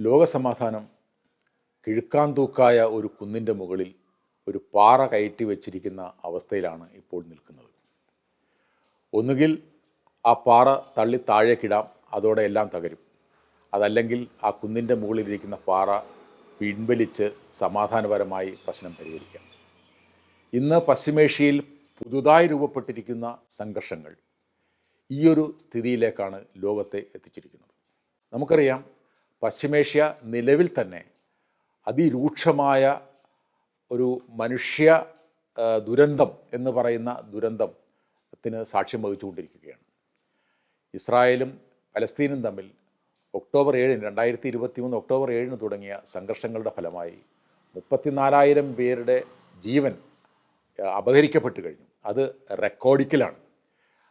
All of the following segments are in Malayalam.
ലോകസമാധാനം കിഴുക്കാൻ തൂക്കായ ഒരു കുന്നിന്റെ മുകളിൽ ഒരു പാറ കയറ്റി വെച്ചിരിക്കുന്ന അവസ്ഥയിലാണ് ഇപ്പോൾ നിൽക്കുന്നത്. ഒന്നുകിൽ ആ പാറ തള്ളി താഴേക്കിടാം അതോടെ എല്ലാം തകരും. അതല്ലെങ്കിൽ ആ കുന്നിന്റെ മുകളിലിരിക്കുന്ന പാറ പിൻവലിച്ച് സമാധാനപരമായി പ്രശ്നം പരിഹരിക്കാം. ഇന്ന് പശ്ചിമേഷ്യയിൽ പുതുതായി രൂപപ്പെട്ടിരിക്കുന്ന സംഘർഷങ്ങൾ ഈയൊരു സ്ഥിതിയിലേക്കാണ് ലോകത്തെ എത്തിച്ചിരിക്കുന്നത്. നമുക്കറിയാം പശ്ചിമേഷ്യ നിലവിൽ തന്നെ അതിരൂക്ഷമായ ഒരു മനുഷ്യ ദുരന്തം എന്ന് പറയുന്ന ദുരന്തത്തിന് സാക്ഷ്യം വഹിച്ചുകൊണ്ടിരിക്കുകയാണ്. ഇസ്രായേലും പലസ്തീനും തമ്മിൽ ഒക്ടോബർ ഏഴിന് രണ്ടായിരത്തി ഇരുപത്തി മൂന്ന് ഒക്ടോബർ ഏഴിന് തുടങ്ങിയ സംഘർഷങ്ങളുടെ ഫലമായി മുപ്പത്തിനാലായിരം പേരുടെ ജീവൻ അപഹരിക്കപ്പെട്ടു കഴിഞ്ഞു. അത് റെക്കോർഡിക്കലാണ്.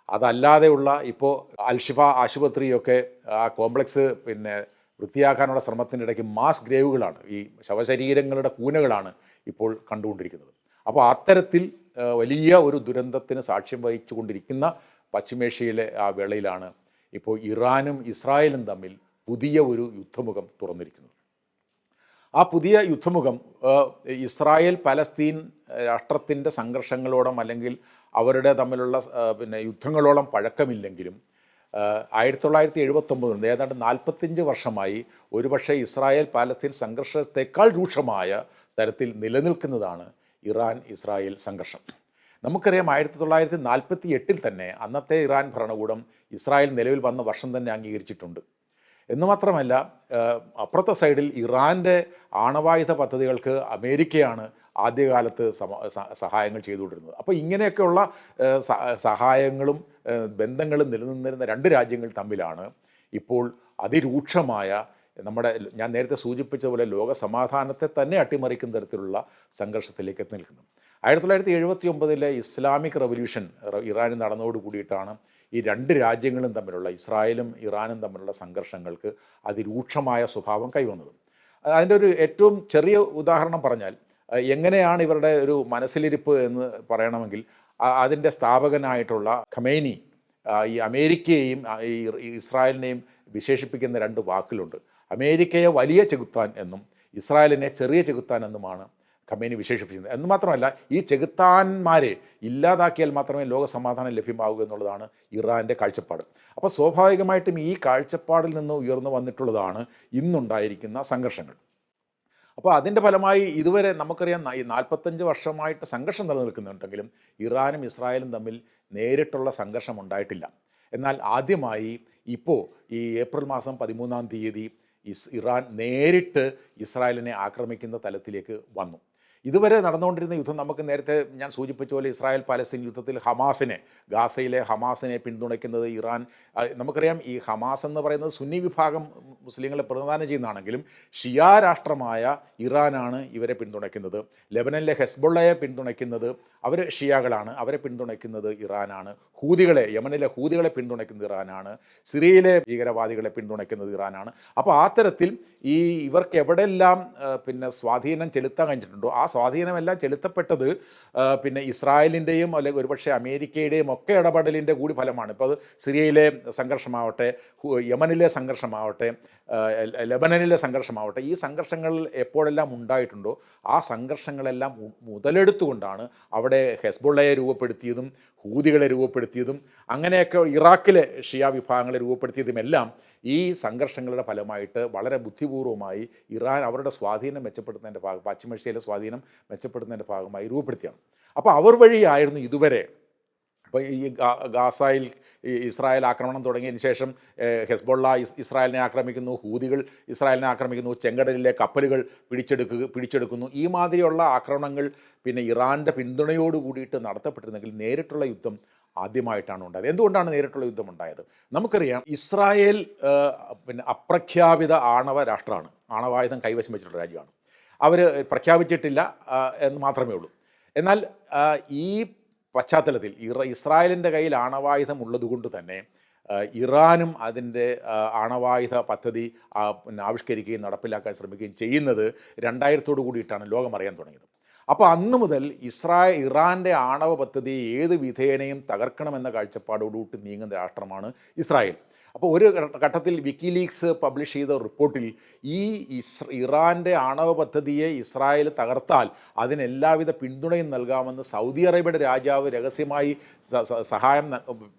അതല്ലാതെയുള്ള ഇപ്പോൾ അൽഷിഫ ആശുപത്രിയൊക്കെ ആ കോംപ്ലക്സ് പിന്നെ വൃത്തിയാക്കാനുള്ള ശ്രമത്തിന്റെ ഇടയ്ക്ക് മാസ് ഗ്രേവുകളാണ് ഈ ശവശരീരങ്ങളുടെ കൂനകളാണ് ഇപ്പോൾ കണ്ടുകൊണ്ടിരിക്കുന്നത്. അപ്പോൾ അത്തരത്തിൽ വലിയ ഒരു ദുരന്തത്തിന് സാക്ഷ്യം വഹിച്ചുകൊണ്ടിരിക്കുന്ന പശ്ചിമേഷ്യയിലെ ആ വേളയിലാണ് ഇപ്പോൾ ഇറാനും ഇസ്രായേലും തമ്മിൽ പുതിയ ഒരു യുദ്ധമുഖം തുറന്നിരിക്കുന്നത്. ആ പുതിയ യുദ്ധമുഖം ഇസ്രായേൽ പലസ്തീൻ രാഷ്ട്രത്തിന്റെ സംഘർഷങ്ങളോളം അല്ലെങ്കിൽ അവരുടെ തമ്മിലുള്ള പിന്നെ യുദ്ധങ്ങളോളം പഴക്കമില്ലെങ്കിലും ആയിരത്തി തൊള്ളായിരത്തി എഴുപത്തൊമ്പത് ഏതാണ്ട് നാൽപ്പത്തിയഞ്ച് വർഷമായി ഒരുപക്ഷെ ഇസ്രായേൽ പാലസ്തീൻ സംഘർഷത്തെക്കാൾ രൂക്ഷമായ തരത്തിൽ നിലനിൽക്കുന്നതാണ് ഇറാൻ ഇസ്രായേൽ സംഘർഷം. നമുക്കറിയാം ആയിരത്തി തൊള്ളായിരത്തി നാൽപ്പത്തി എട്ടിൽ തന്നെ അന്നത്തെ ഇറാൻ ഭരണകൂടം ഇസ്രായേൽ നിലവിൽ വന്ന വർഷം തന്നെ അംഗീകരിച്ചിട്ടുണ്ട്. എന്ന് മാത്രമല്ല അപ്പുറത്തെ സൈഡിൽ ഇറാന്റെ ആണവായുധ പദ്ധതികൾക്ക് അമേരിക്കയാണ് ആദ്യകാലത്ത് സഹായങ്ങൾ ചെയ്തുകൊണ്ടിരുന്നത്. അപ്പോൾ ഇങ്ങനെയൊക്കെയുള്ള സഹായങ്ങളും ബന്ധങ്ങളും നിലനിന്നിരുന്ന രണ്ട് രാജ്യങ്ങൾ തമ്മിലാണ് ഇപ്പോൾ അതിരൂക്ഷമായ നമ്മുടെ ഞാൻ നേരത്തെ സൂചിപ്പിച്ചതുപോലെ ലോക സമാധാനത്തെ തന്നെ അട്ടിമറിക്കുന്ന തരത്തിലുള്ള സംഘർഷത്തിലേക്ക് എത്തി നിൽക്കുന്നു. ആയിരത്തി തൊള്ളായിരത്തി എഴുപത്തി ഒമ്പതിലെ ഇസ്ലാമിക് റവല്യൂഷൻ ഇറാനിൽ നടന്നതോട് കൂടിയിട്ടാണ് ഈ രണ്ട് രാജ്യങ്ങളും തമ്മിലുള്ള ഇസ്രായേലും ഇറാനും തമ്മിലുള്ള സംഘർഷങ്ങൾക്ക് അതിരൂക്ഷമായ സ്വഭാവം കൈവന്നത്. അതിന്റെ ഒരു ഏറ്റവും ചെറിയ ഉദാഹരണം പറഞ്ഞാൽ എങ്ങനെയാണ് ഇവരുടെ ഒരു മനസ്സിലിരിപ്പ് എന്ന് പറയണമെങ്കിൽ അതിന്റെ സ്ഥാപകനായിട്ടുള്ള ഖമേനി ഈ അമേരിക്കയെയും ഈ ഇസ്രായേലിനെയും വിശേഷിപ്പിക്കുന്ന രണ്ട് വാക്കിലുണ്ട് അമേരിക്കയെ വലിയ ചെകുത്താൻ എന്നും ഇസ്രായേലിനെ ചെറിയ ചെകുത്താൻ എന്നുമാണ് ഖമേനി വിശേഷിപ്പിച്ചത് എന്ന് മാത്രമല്ല ഈ ചെകുത്താന്മാരെ ഇല്ലാതാക്കിയാൽ മാത്രമേ ലോക സമാധാനം ലഭ്യമാകൂ എന്നുള്ളതാണ് ഇറാന്റെ കാഴ്ചപ്പാട്. അപ്പോൾ സ്വാഭാവികമായിട്ടും ഈ കാഴ്ചപ്പാടിൽ നിന്ന് ഉയർന്നു വന്നിട്ടുള്ളതാണ് ഇന്നുണ്ടായിരിക്കുന്ന സംഘർഷങ്ങൾ. അപ്പോൾ അതിന്റെ ഫലമായി ഇതുവരെ നമുക്കറിയാം ഈ നാൽപ്പത്തഞ്ച് വർഷമായിട്ട് സംഘർഷം നിലനിൽക്കുന്നുണ്ടെങ്കിലും ഇറാനും ഇസ്രായേലും തമ്മിൽ നേരിട്ടുള്ള സംഘർഷം ഉണ്ടായിട്ടില്ല. എന്നാൽ ആദ്യമായി ഇപ്പോൾ ഈ ഏപ്രിൽ മാസം പതിമൂന്നാം തീയതി ഇറാൻ നേരിട്ട് ഇസ്രായേലിനെ ആക്രമിക്കുന്ന തലത്തിലേക്ക് വന്നു. ഇതുവരെ നടന്നുകൊണ്ടിരുന്ന യുദ്ധം നമുക്ക് നേരത്തെ ഞാൻ സൂചിപ്പിച്ച പോലെ ഇസ്രായേൽ പാലസ്തീൻ യുദ്ധത്തിൽ ഹമാസിനെ ഗാസയിലെ ഹമാസിനെ പിന്തുണയ്ക്കുന്നത് ഇറാൻ. നമുക്കറിയാം ഈ ഹമാസ് എന്ന് പറയുന്നത് സുന്നി വിഭാഗം മുസ്ലിങ്ങളെ പ്രതിദാനം ചെയ്യുന്നതാണെങ്കിലും ഷിയാ രാഷ്ട്രമായ ഇറാനാണ് ഇവരെ പിന്തുണയ്ക്കുന്നത്. ലെബനനിലെ ഹെസ്ബുള്ളയെ പിന്തുണയ്ക്കുന്നത് അവർ ഷിയാകളാണ് അവരെ പിന്തുണയ്ക്കുന്നത് ഇറാനാണ്. ഹൂതികളെ യമനിലെ ഹൂതികളെ പിന്തുണയ്ക്കുന്നത് ഇറാനാണ്. സിറിയയിലെ ഭീകരവാദികളെ പിന്തുണയ്ക്കുന്നത് ഇറാനാണ്. അപ്പോൾ ആ തരത്തിൽ ഈ ഇവർക്ക് എവിടെയെല്ലാം പിന്നെ സ്വാധീനം ചെലുത്താൻ കഴിഞ്ഞിട്ടുണ്ടോ? ആ സ്വാധീനമെല്ലാം ചെലുത്തപ്പെട്ടത് പിന്നെ ഇസ്രായേലിന്റെയും അല്ലെങ്കിൽ ഒരുപക്ഷെ അമേരിക്കയുടെയും ഒക്കെ ഇടപെടലിന്റെ കൂടി ഫലമാണ് ഇപ്പോൾ അത് സിറിയയിലെ സംഘർഷമാവട്ടെ യമനിലെ സംഘർഷമാവട്ടെ ലെബനനിലെ സംഘർഷമാവട്ടെ ഈ സംഘർഷങ്ങൾ എപ്പോഴെല്ലാം ഉണ്ടായിട്ടുണ്ടോ ആ സംഘർഷങ്ങളെല്ലാം മുതലെടുത്തുകൊണ്ടാണ് അവിടെ ഹെസ്ബുള്ളയെ രൂപപ്പെടുത്തിയതും ഹൂതികളെ രൂപപ്പെടുത്തിയതും അങ്ങനെയൊക്കെ ഇറാഖിലെ ഷിയ വിഭാഗങ്ങളെ രൂപപ്പെടുത്തിയതുമെല്ലാം ഈ സംഘർഷങ്ങളുടെ ഫലമായിട്ട് വളരെ ബുദ്ധിപൂർവമായി ഇറാൻ അവരുടെ സ്വാധീനം മെച്ചപ്പെടുത്തുന്നതിന്റെ ഭാഗം പശ്ചിമേഷ്യയിലെ സ്വാധീനം മെച്ചപ്പെടുത്തുന്നതിന്റെ ഭാഗമായി രൂപപ്പെടുത്തിയാണ്. അപ്പോൾ അവർ വഴിയായിരുന്നു ഇതുവരെ. അപ്പോൾ ഈ ഗാസായിൽ ഇസ്രായേൽ ആക്രമണം തുടങ്ങിയതിന് ശേഷം ഹെസ്ബോള്ള ഇസ് ഇസ്രായേലിനെ ആക്രമിക്കുന്നു ഹൂതികൾ ഇസ്രായേലിനെ ആക്രമിക്കുന്നു ചെങ്കടലിലെ കപ്പലുകൾ പിടിച്ചെടുക്കുക പിടിച്ചെടുക്കുന്നു. ഈ മാതിരിയുള്ള ആക്രമണങ്ങൾ പിന്നെ ഇറാന്റെ പിന്തുണയോട് കൂടിയിട്ട് നടത്തപ്പെട്ടിരുന്നെങ്കിൽ നേരിട്ടുള്ള യുദ്ധം ആദ്യമായിട്ടാണ് ഉണ്ടായത്. എന്തുകൊണ്ടാണ് നേരിട്ടുള്ള യുദ്ധം ഉണ്ടായത്? നമുക്കറിയാം ഇസ്രായേൽ പിന്നെ അപ്രഖ്യാപിത ആണവ രാഷ്ട്രമാണ്. ആണവായുധം കൈവശം വെച്ചിട്ടുള്ള രാജ്യമാണ്. അവർ പ്രഖ്യാപിച്ചിട്ടില്ല എന്ന് മാത്രമേ ഉള്ളൂ. എന്നാൽ ഈ പശ്ചാത്തലത്തിൽ ഇറ ഇസ്രായേലിന്റെ കയ്യിൽ ആണവായുധം ഉള്ളതുകൊണ്ട് തന്നെ ഇറാനും അതിന്റെ ആണവായുധ പദ്ധതി ആവിഷ്കരിക്കുകയും നടപ്പിലാക്കാൻ ശ്രമിക്കുകയും ചെയ്യുന്നത് രണ്ടായിരത്തോടു കൂടിയിട്ടാണ് ലോകം അറിയാൻ തുടങ്ങിയത്. അപ്പോൾ അന്ന് മുതൽ ഇസ്രായേൽ ഇറാന്റെ ആണവ പദ്ധതി ഏത് വിധേനയും തകർക്കണമെന്ന കാഴ്ചപ്പാടോടുകൂടി നീങ്ങുന്ന രാഷ്ട്രമാണ് ഇസ്രായേൽ. അപ്പോൾ ഒരു ഘട്ടത്തിൽ വിക്കിലീക്സ് പബ്ലിഷ് ചെയ്ത റിപ്പോർട്ടിൽ ഈ ഇറാന്റെ ആണവ പദ്ധതിയെ ഇസ്രായേൽ തകർത്താൽ അതിന് എല്ലാവിധ പിന്തുണയും നൽകാമെന്ന് സൗദി അറേബ്യയുടെ രാജാവ് രഹസ്യമായി സഹായം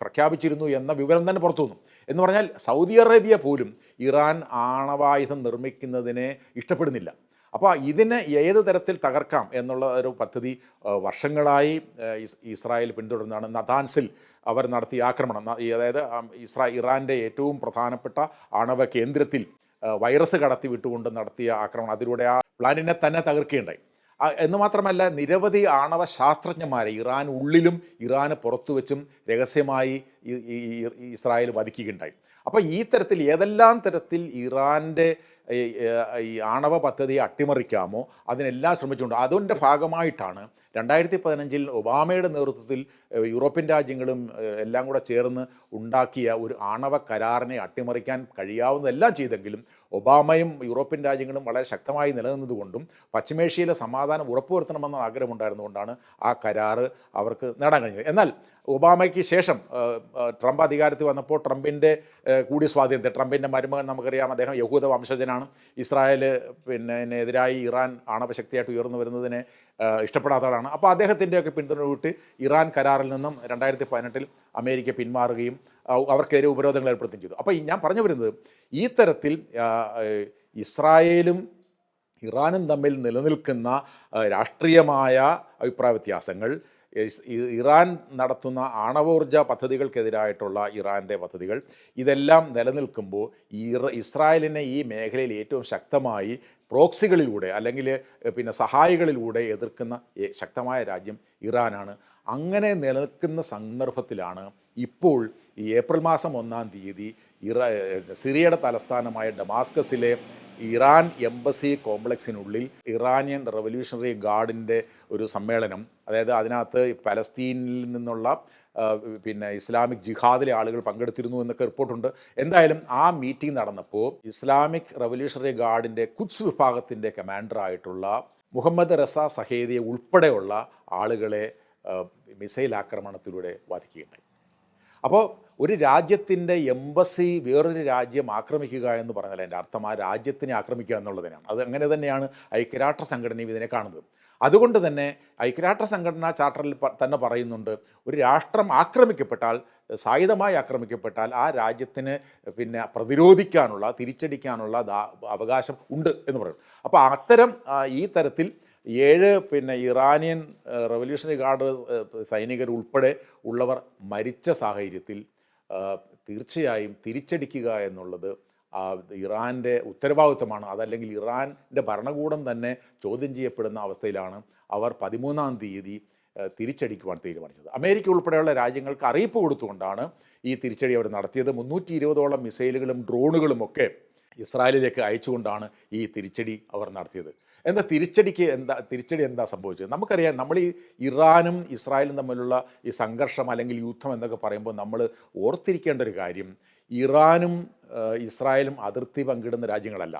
പ്രഖ്യാപിച്ചിരുന്നു എന്ന വിവരം തന്നെ പുറത്തു വന്നു. എന്ന് പറഞ്ഞാൽ സൗദി അറേബ്യ പോലും ഇറാൻ ആണവായുധം നിർമ്മിക്കുന്നതിനെ ഇഷ്ടപ്പെടുന്നില്ല. അപ്പോൾ ഇതിനെ ഏത് തരത്തിൽ തകർക്കാം എന്നുള്ള ഒരു പദ്ധതി വർഷങ്ങളായി ഇസ് ഇസ്രായേൽ പിന്തുടർന്നാണ്. നദാൻസിൽ അവർ നടത്തിയ ആക്രമണം. അതായത് ഇസ്രാ ഇറാന്റെ ഏറ്റവും പ്രധാനപ്പെട്ട ആണവ കേന്ദ്രത്തിൽ വൈറസ് കടത്തി വിട്ടുകൊണ്ട് നടത്തിയ ആക്രമണം. അതിലൂടെ ആ പ്ലാനിനെ തന്നെ തകർക്കുകയുണ്ടായി. എന്ന് മാത്രമല്ല നിരവധി ആണവ ശാസ്ത്രജ്ഞന്മാരെ ഇറാൻ ഉള്ളിലും ഇറാന് പുറത്തു വെച്ചും രഹസ്യമായി ഇസ്രായേൽ വധിക്കുകയുണ്ടായി. അപ്പോൾ ഈ തരത്തിൽ ഏതെല്ലാം തരത്തിൽ ഇറാന്റെ ഈ, ആണവ പദ്ധതിയെ അട്ടിമറിക്കാമോ? അതിനെല്ലാം ശ്രമിച്ചുകൊണ്ട്. അതിന്റെ ഭാഗമായിട്ടാണ് രണ്ടായിരത്തി പതിനഞ്ചിൽ ഒബാമയുടെ നേതൃത്വത്തിൽ യൂറോപ്യൻ രാജ്യങ്ങളും എല്ലാം കൂടെ ചേർന്ന് ഉണ്ടാക്കിയ ഒരു ആണവ കരാറിനെ അട്ടിമറിക്കാൻ കഴിയാവുന്നതെല്ലാം ചെയ്തെങ്കിലും ഒബാമയും യൂറോപ്യൻ രാജ്യങ്ങളും വളരെ ശക്തമായി നിലനിന്നതുകൊണ്ടും പശ്ചിമേഷ്യയിലെ സമാധാനം ഉറപ്പുവരുത്തണമെന്ന ആഗ്രഹമുണ്ടായിരുന്നുകൊണ്ടാണ് ആ കരാറ് അവർക്ക് നേടാൻ കഴിഞ്ഞത്. എന്നാൽ ഒബാമയ്ക്ക് ശേഷം ട്രംപ് അധികാരത്തിൽ വന്നപ്പോൾ ട്രംപിന്റെ കൂടി സ്വാധീനത്തെ ട്രംപിന്റെ മരുമകൻ നമുക്കറിയാം അദ്ദേഹം യഹൂദ വംശജനാണ്. ഇസ്രായേൽ പിന്നെ എതിരായി ഇറാൻ ആണവശക്തിയായിട്ട് ഉയർന്നു വരുന്നതിനെ ഇഷ്ടപ്പെടാത്ത ആളാണ്. അപ്പോൾ അദ്ദേഹത്തിന്റെയൊക്കെ പിന്തുണ വിട്ട് ഇറാൻ കരാറിൽ നിന്നും രണ്ടായിരത്തി പതിനെട്ടിൽ അമേരിക്ക പിന്മാറുകയും അവർക്കെതിരെ ഉപരോധങ്ങൾ ഏർപ്പെടുത്തുകയും ചെയ്തു. അപ്പോൾ ഞാൻ പറഞ്ഞു വരുന്നത് ഈ തരത്തിൽ ഇസ്രായേലും ഇറാനും തമ്മിൽ നിലനിൽക്കുന്ന രാഷ്ട്രീയമായ അഭിപ്രായ വ്യത്യാസങ്ങൾ ഇറാൻ നടത്തുന്ന ആണവോർജ പദ്ധതികൾക്കെതിരായിട്ടുള്ള ഇറാന്റെ പദ്ധതികൾ ഇതെല്ലാം നിലനിൽക്കുമ്പോൾ ഇസ്രായേലിനെ ഈ മേഖലയിൽ ഏറ്റവും ശക്തമായി പ്രോക്സികളിലൂടെ അല്ലെങ്കിൽ പിന്നെ സഹായികളിലൂടെ എതിർക്കുന്ന ശക്തമായ രാജ്യം ഇറാനാണ്. അങ്ങനെ നിലനിൽക്കുന്ന സന്ദർഭത്തിലാണ് ഇപ്പോൾ ഈ ഏപ്രിൽ മാസം ഒന്നാം തീയതി ഇറ സിറിയയുടെ തലസ്ഥാനമായ ഡമാസ്കസിലെ ഇറാൻ എംബസി കോംപ്ലക്സിനുള്ളിൽ ഇറാനിയൻ റവല്യൂഷണറി ഗാർഡിന്റെ ഒരു സമ്മേളനം അതായത് അതിനകത്ത് പലസ്തീനിൽ നിന്നുള്ള പിന്നെ ഇസ്ലാമിക് ജിഹാദിലെ ആളുകൾ പങ്കെടുത്തിരുന്നു എന്നൊക്കെ റിപ്പോർട്ടുണ്ട്. എന്തായാലും ആ മീറ്റിംഗ് നടന്നപ്പോൾ ഇസ്ലാമിക് റവല്യൂഷണറി ഗാർഡിന്റെ കുത്സ് വിഭാഗത്തിന്റെ കമാൻഡറായിട്ടുള്ള മുഹമ്മദ് റസ സഹേദിയെ ഉൾപ്പെടെയുള്ള ആളുകളെ മിസൈൽ ആക്രമണത്തിലൂടെ വധിക്കുകയുണ്ടായി അപ്പോൾ ഒരു രാജ്യത്തിന്റെ എംബസി വേറൊരു രാജ്യം ആക്രമിക്കുക എന്ന് പറഞ്ഞാൽ എന്റെ അർത്ഥം ആ രാജ്യത്തിനെ ആക്രമിക്കുക എന്നുള്ളതിനാണ്. അത് അങ്ങനെ തന്നെയാണ് ഐക്യരാഷ്ട്ര സംഘടനയും ഇതിനെ കാണുന്നത്. അതുകൊണ്ട് തന്നെ ഐക്യരാഷ്ട്ര സംഘടനാ ചാർട്ടറിൽ തന്നെ പറയുന്നുണ്ട് ഒരു രാഷ്ട്രം ആക്രമിക്കപ്പെട്ടാൽ സായുധമായി ആക്രമിക്കപ്പെട്ടാൽ ആ രാജ്യത്തിന് പിന്നെ പ്രതിരോധിക്കാനുള്ള തിരിച്ചടിക്കാനുള്ള അവകാശം ഉണ്ട് എന്ന് പറയും. അപ്പോൾ അത്തരം ഈ തരത്തിൽ ഏഴ് പിന്നെ ഇറാനിയൻ റവല്യൂഷണറി ഗാർഡ് സൈനികർ ഉൾപ്പെടെ ഉള്ളവർ മരിച്ച സാഹചര്യത്തിൽ തീർച്ചയായും തിരിച്ചടിക്കുക എന്നുള്ളത് ഇറാന്റെ ഉത്തരവാദിത്വമാണ്. അതല്ലെങ്കിൽ ഇറാന്റെ ഭരണകൂടം തന്നെ ചോദ്യം ചെയ്യപ്പെടുന്ന അവസ്ഥയിലാണ് അവർ പതിമൂന്നാം തീയതി തിരിച്ചടിക്കുവാൻ തീരുമാനിച്ചത്. അമേരിക്ക ഉൾപ്പെടെയുള്ള രാജ്യങ്ങൾക്ക് അറിയിപ്പ് കൊടുത്തുകൊണ്ടാണ് ഈ തിരിച്ചടി അവർ നടത്തിയത്. മുന്നൂറ്റി ഇരുപതോളം മിസൈലുകളും ഡ്രോണുകളും ഒക്കെ ഇസ്രായേലിലേക്ക് അയച്ചുകൊണ്ടാണ് ഈ തിരിച്ചടി അവർ നടത്തിയത്. എന്താ തിരിച്ചടിക്ക് എന്താ തിരിച്ചടി എന്താ സംഭവിച്ചത്? നമുക്കറിയാം നമ്മൾ ഈ ഇറാനും ഇസ്രായേലും തമ്മിലുള്ള ഈ സംഘർഷം അല്ലെങ്കിൽ യുദ്ധം എന്നൊക്കെ പറയുമ്പോൾ നമ്മൾ ഓർത്തിരിക്കേണ്ട ഒരു കാര്യം ഇറാനും ഇസ്രായേലും അതിർത്തി പങ്കിടുന്ന രാജ്യങ്ങളല്ല.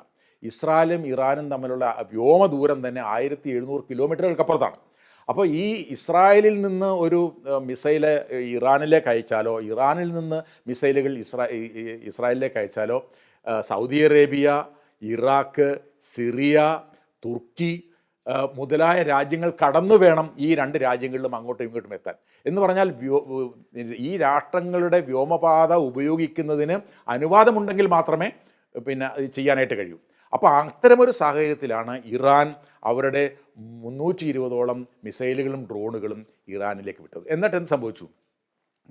ഇസ്രായേലും ഇറാനും തമ്മിലുള്ള വ്യോമ ദൂരം തന്നെ ആയിരത്തി എഴുന്നൂറ് കിലോമീറ്ററുകൾക്കപ്പുറത്താണ്. അപ്പോൾ ഈ ഇസ്രായേലിൽ നിന്ന് ഒരു മിസൈൽ ഇറാനിലേക്ക് അയച്ചാലോ ഇറാനിൽ നിന്ന് മിസൈലുകൾ ഇസ്രാ ഇസ്രായേലിലേക്ക് അയച്ചാലോ സൗദി അറേബ്യ ഇറാഖ് സിറിയ തുർക്കി മുതലായ രാജ്യങ്ങൾ കടന്നു വേണം ഈ രണ്ട് രാജ്യങ്ങളിലും അങ്ങോട്ടും ഇങ്ങോട്ടും എത്താൻ. എന്ന് പറഞ്ഞാൽ ഈ രാഷ്ട്രങ്ങളുടെ വ്യോമപാത ഉപയോഗിക്കുന്നതിന് അനുവാദമുണ്ടെങ്കിൽ മാത്രമേ പിന്നെ ചെയ്യാനായിട്ട് കഴിയൂ. അപ്പോൾ അത്തരമൊരു സാഹചര്യത്തിലാണ് ഇറാൻ അവരുടെ മുന്നൂറ്റി ഇരുപതോളം മിസൈലുകളും ഡ്രോണുകളും ഇറാനിലേക്ക് വിട്ടത്. എന്നിട്ട് എന്ത് സംഭവിച്ചു?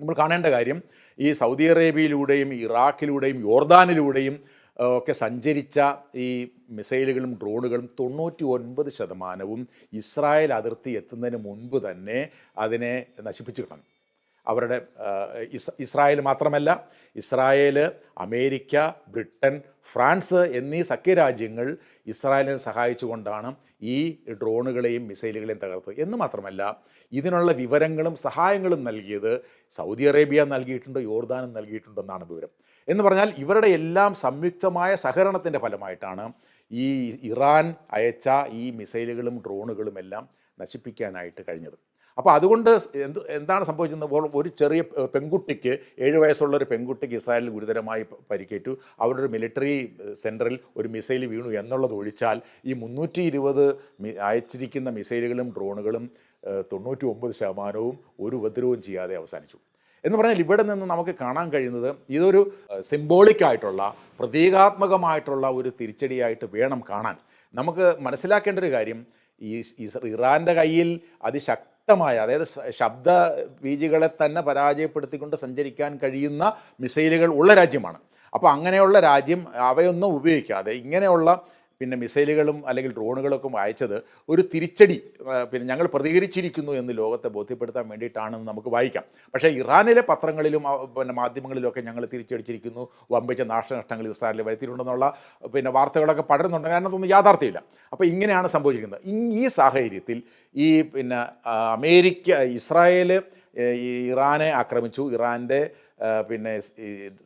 നമ്മൾ കാണേണ്ട കാര്യം ഈ സൗദി അറേബ്യയിലൂടെയും ഇറാഖിലൂടെയും യോർദാനിലൂടെയും ഒക്കെ സഞ്ചരിച്ച ഈ മിസൈലുകളും ഡ്രോണുകളും തൊണ്ണൂറ്റി ഒൻപത് ശതമാനവും ഇസ്രായേൽ അതിർത്തി എത്തുന്നതിന് മുൻപ് തന്നെ അതിനെ നശിപ്പിച്ചു കളഞ്ഞു. അവരുടെ ഇസ് ഇസ്രായേൽ മാത്രമല്ല ഇസ്രായേൽ അമേരിക്ക ബ്രിട്ടൻ ഫ്രാൻസ് എന്നീ സഖ്യരാജ്യങ്ങൾ ഇസ്രായേലിനെ സഹായിച്ചുകൊണ്ടാണ് ഈ ഡ്രോണുകളെയും മിസൈലുകളെയും തകർത്തത്. എന്ന് മാത്രമല്ല ഇതിനുള്ള വിവരങ്ങളും സഹായങ്ങളും നൽകിയത് സൗദി അറേബ്യ നൽകിയിട്ടുണ്ട് യോർദാനും നൽകിയിട്ടുണ്ടെന്നാണ് വിവരം. എന്ന് പറഞ്ഞാൽ ഇവരുടെ എല്ലാം സംയുക്തമായ സഹകരണത്തിന്റെ ഫലമായിട്ടാണ് ഈ ഇറാൻ അയച്ച ഈ മിസൈലുകളും ഡ്രോണുകളും എല്ലാം നശിപ്പിക്കാനായിട്ട് കഴിഞ്ഞത്. അപ്പോൾ അതുകൊണ്ട് എന്ത് എന്താണ് സംഭവിച്ചത് ഒരു ചെറിയ പെൺകുട്ടിക്ക് ഏഴ് വയസ്സുള്ള ഒരു പെൺകുട്ടിക്ക് ഇസ്രായേലിൽ ഗുരുതരമായി പരിക്കേറ്റു. അവരുടെ ഒരു മിലിറ്ററി സെന്ററിൽ ഒരു മിസൈൽ വീണു എന്നുള്ളത് ഒഴിച്ചാൽ ഈ മുന്നൂറ്റി ഇരുപത് അയച്ചിരിക്കുന്ന മിസൈലുകളും ഡ്രോണുകളും തൊണ്ണൂറ്റി ഒമ്പത് ശതമാനവും ഒരു ഉപദ്രവവും ചെയ്യാതെ അവസാനിച്ചു. എന്ന് പറഞ്ഞാൽ ഇവിടെ നിന്ന് നമുക്ക് കാണാൻ കഴിയുന്നത് ഇതൊരു സിംബോളിക് ആയിട്ടുള്ള പ്രതീകാത്മകമായിട്ടുള്ള ഒരു തിരിച്ചടിയായിട്ട് വേണം കാണാൻ. നമുക്ക് മനസ്സിലാക്കേണ്ട ഒരു കാര്യം ഈ ഇറാന്റെ കയ്യിൽ അതിശക്തമായ അതായത് ശബ്ദ വീജികളെ തന്നെ പരാജയപ്പെടുത്തിക്കൊണ്ട് സഞ്ചരിക്കാൻ കഴിയുന്ന മിസൈലുകൾ ഉള്ള രാജ്യമാണ്. അപ്പോൾ അങ്ങനെയുള്ള രാജ്യം അവയൊന്നും ഉപയോഗിക്കാതെ ഇങ്ങനെയുള്ള പിന്നെ മിസൈലുകളും അല്ലെങ്കിൽ ഡ്രോണുകളൊക്കെ അയച്ചത് ഒരു തിരിച്ചടി പിന്നെ ഞങ്ങൾ പ്രതികരിച്ചിരിക്കുന്നു എന്ന് ലോകത്തെ ബോധ്യപ്പെടുത്താൻ വേണ്ടിയിട്ടാണെന്ന് നമുക്ക് വായിക്കാം. പക്ഷേ ഇറാനിലെ പത്രങ്ങളിലും പിന്നെ മാധ്യമങ്ങളിലൊക്കെ ഞങ്ങൾ തിരിച്ചടിച്ചിരിക്കുന്നു. വമ്പിച്ച നാശനഷ്ടങ്ങൾ ഇസ്രായേലിൽ വരുത്തിയിട്ടുണ്ടെന്നുള്ള പിന്നെ വാർത്തകളൊക്കെ പടരുന്നുണ്ട്. കാരണം അതൊന്നും യാഥാർത്ഥ്യമില്ല. അപ്പോൾ ഇങ്ങനെയാണ് സംഭവിച്ചിരിക്കുന്നത്. ഈ സാഹചര്യത്തിൽ ഈ പിന്നെ അമേരിക്ക ഇസ്രായേൽ ഇറാനെ ആക്രമിച്ചു. ഇറാന്റെ പിന്നെ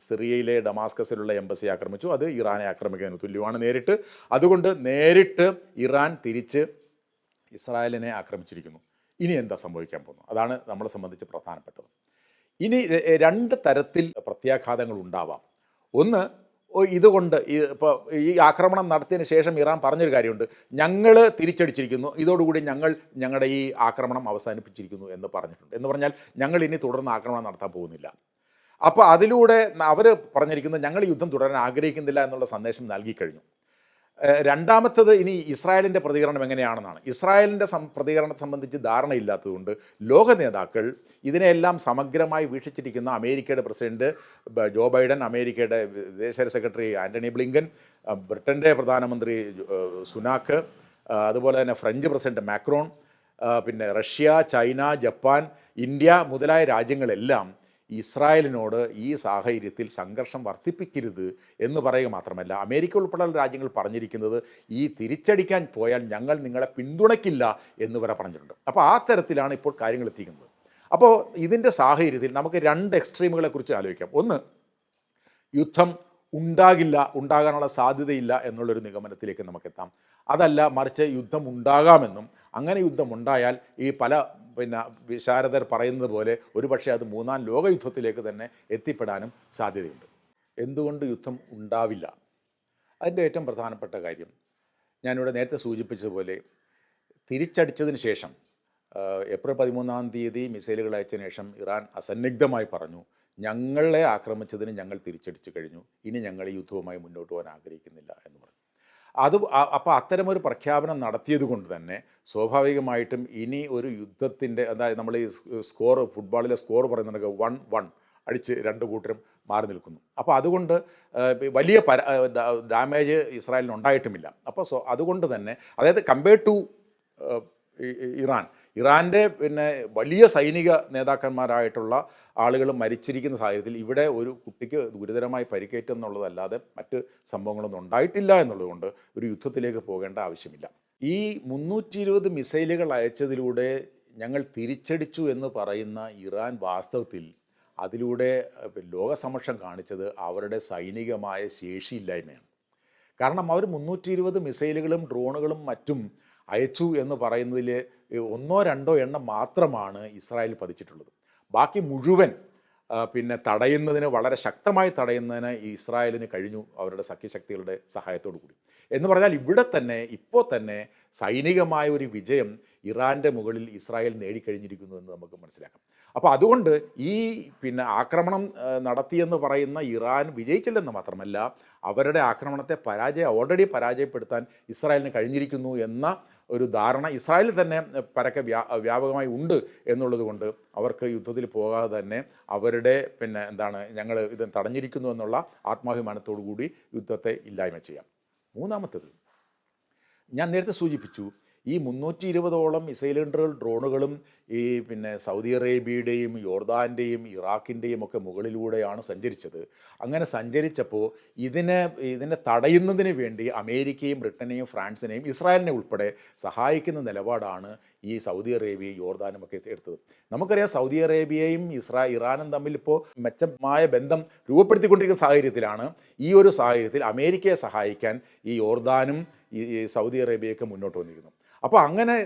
സിറിയയിലെ ഡമാസ്കസിലുള്ള എംബസി ആക്രമിച്ചു. അത് ഇറാനെ ആക്രമിക്കുന്നതിന് തുല്യമാണ് നേരിട്ട്. അതുകൊണ്ട് നേരിട്ട് ഇറാൻ തിരിച്ച് ഇസ്രായേലിനെ ആക്രമിച്ചിരിക്കുന്നു. ഇനി എന്താ സംഭവിക്കാൻ പോകുന്നു അതാണ് നമ്മളെ സംബന്ധിച്ച് പ്രധാനപ്പെട്ടത്. ഇനി രണ്ട് തരത്തിൽ പ്രത്യാഘാതങ്ങൾ ഉണ്ടാവാം. ഒന്ന് ഇതുകൊണ്ട് ഇപ്പോൾ ഈ ആക്രമണം നടത്തിയതിന് ശേഷം ഇറാൻ പറഞ്ഞൊരു കാര്യമുണ്ട്. ഞങ്ങൾ തിരിച്ചടിച്ചിരിക്കുന്നു. ഇതോടുകൂടി ഞങ്ങൾ ഞങ്ങളുടെ ഈ ആക്രമണം അവസാനിപ്പിച്ചിരിക്കുന്നു എന്ന് പറഞ്ഞിട്ടുണ്ട്. എന്ന് പറഞ്ഞാൽ ഞങ്ങൾ ഇനി തുടർന്ന് ആക്രമണം നടത്താൻ പോകുന്നില്ല. അപ്പോൾ അതിലൂടെ അവർ പറഞ്ഞിരിക്കുന്നത് ഞങ്ങൾ യുദ്ധം തുടരാൻ ആഗ്രഹിക്കുന്നില്ല എന്നുള്ള സന്ദേശം നൽകിക്കഴിഞ്ഞു രണ്ടാമത്തത് ഇനി ഇസ്രായേലിന്റെ പ്രതികരണം എങ്ങനെയാണെന്നാണ്. ഇസ്രായേലിന്റെ പ്രതികരണത്തെ സംബന്ധിച്ച് ധാരണയില്ലാത്തതുകൊണ്ട് ലോക നേതാക്കൾ ഇതിനെല്ലാം സമഗ്രമായി വീക്ഷിച്ചിരിക്കുന്ന അമേരിക്കയുടെ പ്രസിഡന്റ് ജോ ബൈഡൻ അമേരിക്കയുടെ വിദേശകാര്യ സെക്രട്ടറി ആന്റണി ബ്ലിങ്കൻ ബ്രിട്ടന്റെ പ്രധാനമന്ത്രി സുനാക്ക് അതുപോലെ തന്നെ ഫ്രഞ്ച് പ്രസിഡന്റ് മാക്രോൺ പിന്നെ റഷ്യ ചൈന ജപ്പാൻ ഇന്ത്യ മുതലായ രാജ്യങ്ങളെല്ലാം ഇസ്രായേലിനോട് ഈ സാഹചര്യത്തിൽ സംഘർഷം വർദ്ധിപ്പിക്കരുത് എന്ന് പറയുക മാത്രമല്ല അമേരിക്ക ഉൾപ്പെടെയുള്ള രാജ്യങ്ങൾ പറഞ്ഞിരിക്കുന്നത് ഈ തിരിച്ചടിക്കാൻ പോയാൽ ഞങ്ങൾ നിങ്ങളെ പിന്തുണയ്ക്കില്ല എന്ന് വരെ പറഞ്ഞിട്ടുണ്ട്. അപ്പോൾ ആ തരത്തിലാണ് ഇപ്പോൾ കാര്യങ്ങൾ എത്തിക്കുന്നത്. അപ്പോൾ ഇതിന്റെ സാഹചര്യത്തിൽ നമുക്ക് രണ്ട് എക്സ്ട്രീമുകളെ കുറിച്ച് ആലോചിക്കാം. ഒന്ന് യുദ്ധം ഉണ്ടാകില്ല ഉണ്ടാകാനുള്ള സാധ്യതയില്ല എന്നുള്ളൊരു നിഗമനത്തിലേക്ക് നമുക്ക് എത്താം. അതല്ല മറിച്ച് യുദ്ധം ഉണ്ടാകാമെന്നും അങ്ങനെ യുദ്ധം ഉണ്ടായാൽ ഈ പല പിന്നെ വിശാരദർ പറയുന്നത് പോലെ ഒരുപക്ഷെ അത് മൂന്നാം ലോകയുദ്ധത്തിലേക്ക് തന്നെ എത്തിപ്പെടാനും സാധ്യതയുണ്ട്. എന്തുകൊണ്ട് യുദ്ധം ഉണ്ടാവില്ല? അതിന്റെ ഏറ്റവും പ്രധാനപ്പെട്ട കാര്യം ഞാനിവിടെ നേരത്തെ സൂചിപ്പിച്ചതുപോലെ തിരിച്ചടിച്ചതിന് ശേഷം ഏപ്രിൽ പതിമൂന്നാം തീയതി മിസൈലുകൾ അയച്ചതിന് ശേഷം ഇറാൻ അസന്നിഗ്ധമായി പറഞ്ഞു ഞങ്ങളെ ആക്രമിച്ചതിന് ഞങ്ങൾ തിരിച്ചടിച്ചു കഴിഞ്ഞു. ഇനി ഞങ്ങൾ യുദ്ധവുമായി മുന്നോട്ട് പോകാൻ ആഗ്രഹിക്കുന്നില്ല എന്ന് പറഞ്ഞു. അത് അപ്പോൾ അത്തരമൊരു പ്രഖ്യാപനം നടത്തിയത് കൊണ്ട് തന്നെ സ്വാഭാവികമായിട്ടും ഇനി ഒരു യുദ്ധത്തിന്റെ അതായത് നമ്മൾ ഈ സ്കോർ ഫുട്ബോളിലെ സ്കോർ പറയുന്നുണ്ടെങ്കിൽ വൺ വൺ അടിച്ച് രണ്ട് കൂട്ടരും മാറി നിൽക്കുന്നു. അപ്പോൾ അതുകൊണ്ട് വലിയ പര ഡാമേജ് ഇസ്രായേലിന് ഉണ്ടായിട്ടുമില്ല. അപ്പോൾ സോ അതുകൊണ്ട് തന്നെ അതായത് കമ്പയർഡ് ടു ഇറാൻ ഇറാന്റെ പിന്നെ വലിയ സൈനിക നേതാക്കന്മാരായിട്ടുള്ള ആളുകൾ മരിച്ചിരിക്കുന്ന സാഹചര്യത്തിൽ ഇവിടെ ഒരു കുട്ടിക്ക് ഗുരുതരമായി പരിക്കേറ്റെന്നുള്ളതല്ലാതെ മറ്റ് സംഭവങ്ങളൊന്നും ഉണ്ടായിട്ടില്ല എന്നുള്ളതുകൊണ്ട് ഒരു യുദ്ധത്തിലേക്ക് പോകേണ്ട ആവശ്യമില്ല. ഈ മുന്നൂറ്റി ഇരുപത് മിസൈലുകൾ അയച്ചതിലൂടെ ഞങ്ങൾ തിരിച്ചടിച്ചു എന്ന് പറയുന്ന ഇറാൻ വാസ്തവത്തിൽ അതിലൂടെ ലോകസമക്ഷം കാണിച്ചത് അവരുടെ സൈനികമായ ശേഷിയില്ലായ്മയാണ്. കാരണം അവർ മുന്നൂറ്റി ഇരുപത് മിസൈലുകളും ഡ്രോണുകളും മറ്റും അയച്ചു എന്ന് പറയുന്നതിൽ ഒന്നോ രണ്ടോ എണ്ണം മാത്രമാണ് ഇസ്രായേൽ പതിച്ചിട്ടുള്ളത്. ബാക്കി മുഴുവൻ പിന്നെ തടയുന്നതിന് വളരെ ശക്തമായി തടയുന്നതിന് ഈ ഇസ്രായേലിന് കഴിഞ്ഞു അവരുടെ സഖ്യശക്തികളുടെ സഹായത്തോടു കൂടി. എന്ന് പറഞ്ഞാൽ ഇവിടെ തന്നെ ഇപ്പോൾ തന്നെ സൈനികമായ ഒരു വിജയം ഇറാന്റെ മുകളിൽ ഇസ്രായേൽ നേടിക്കഴിഞ്ഞിരിക്കുന്നു എന്ന് നമുക്ക് മനസ്സിലാക്കാം. അപ്പോൾ അതുകൊണ്ട് ഈ പിന്നെ ആക്രമണം നടത്തിയെന്ന് പറയുന്ന ഇറാൻ വിജയിച്ചില്ലെന്ന് മാത്രമല്ല അവരുടെ ആക്രമണത്തെ പരാജയ ഓൾറെഡി പരാജയപ്പെടുത്താൻ ഇസ്രായേലിന് കഴിഞ്ഞിരിക്കുന്നു എന്ന ഒരു ധാരണ ഇസ്രായേലിൽ തന്നെ പരക്കെ വ്യാ വ്യാപകമായി ഉണ്ട് എന്നുള്ളത് കൊണ്ട് അവർക്ക് യുദ്ധത്തിൽ പോകാതെ തന്നെ അവരുടെ പിന്നെ എന്താണ് ഞങ്ങൾ ഇത് തടഞ്ഞിരിക്കുന്നു എന്നുള്ള ആത്മാഭിമാനത്തോടു കൂടി യുദ്ധത്തെ ഇല്ലായ്മ ചെയ്യാം. മൂന്നാമത്തത് ഞാൻ നേരത്തെ സൂചിപ്പിച്ചു ഈ മുന്നൂറ്റി ഇരുപതോളം മിസൈലുകൾ ഡ്രോണുകളും ഈ പിന്നെ സൗദി അറേബ്യയുടെയും യോർദാന്റെയും ഇറാഖിന്റെയും ഒക്കെ മുകളിലൂടെയാണ് സഞ്ചരിച്ചത്. അങ്ങനെ സഞ്ചരിച്ചപ്പോൾ ഇതിനെ ഇതിനെ തടയുന്നതിന് വേണ്ടി അമേരിക്കയും ബ്രിട്ടനെയും ഫ്രാൻസിനെയും ഇസ്രായേലിനെ ഉൾപ്പെടെ സഹായിക്കുന്ന നിലപാടാണ് ഈ സൗദി അറേബ്യയും യോർദാനും ഒക്കെ എടുത്തത്. നമുക്കറിയാം സൗദി അറേബ്യയും ഇസ്രാ ഇറാനും തമ്മിൽ ഇപ്പോൾ മെച്ചമായ ബന്ധം രൂപപ്പെടുത്തിക്കൊണ്ടിരിക്കുന്ന സാഹചര്യത്തിലാണ്. ഈ ഒരു സാഹചര്യത്തിൽ അമേരിക്കയെ സഹായിക്കാൻ ഈ യോർദാനും ഈ സൗദി അറേബ്യയൊക്കെ മുന്നോട്ട് വന്നിരിക്കുന്നു. അപ്പോൾ അങ്ങനെ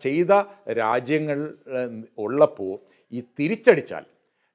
ചെയ്ത രാജ്യങ്ങൾ ഉള്ളപ്പോൾ ഈ തിരിച്ചടിച്ചാൽ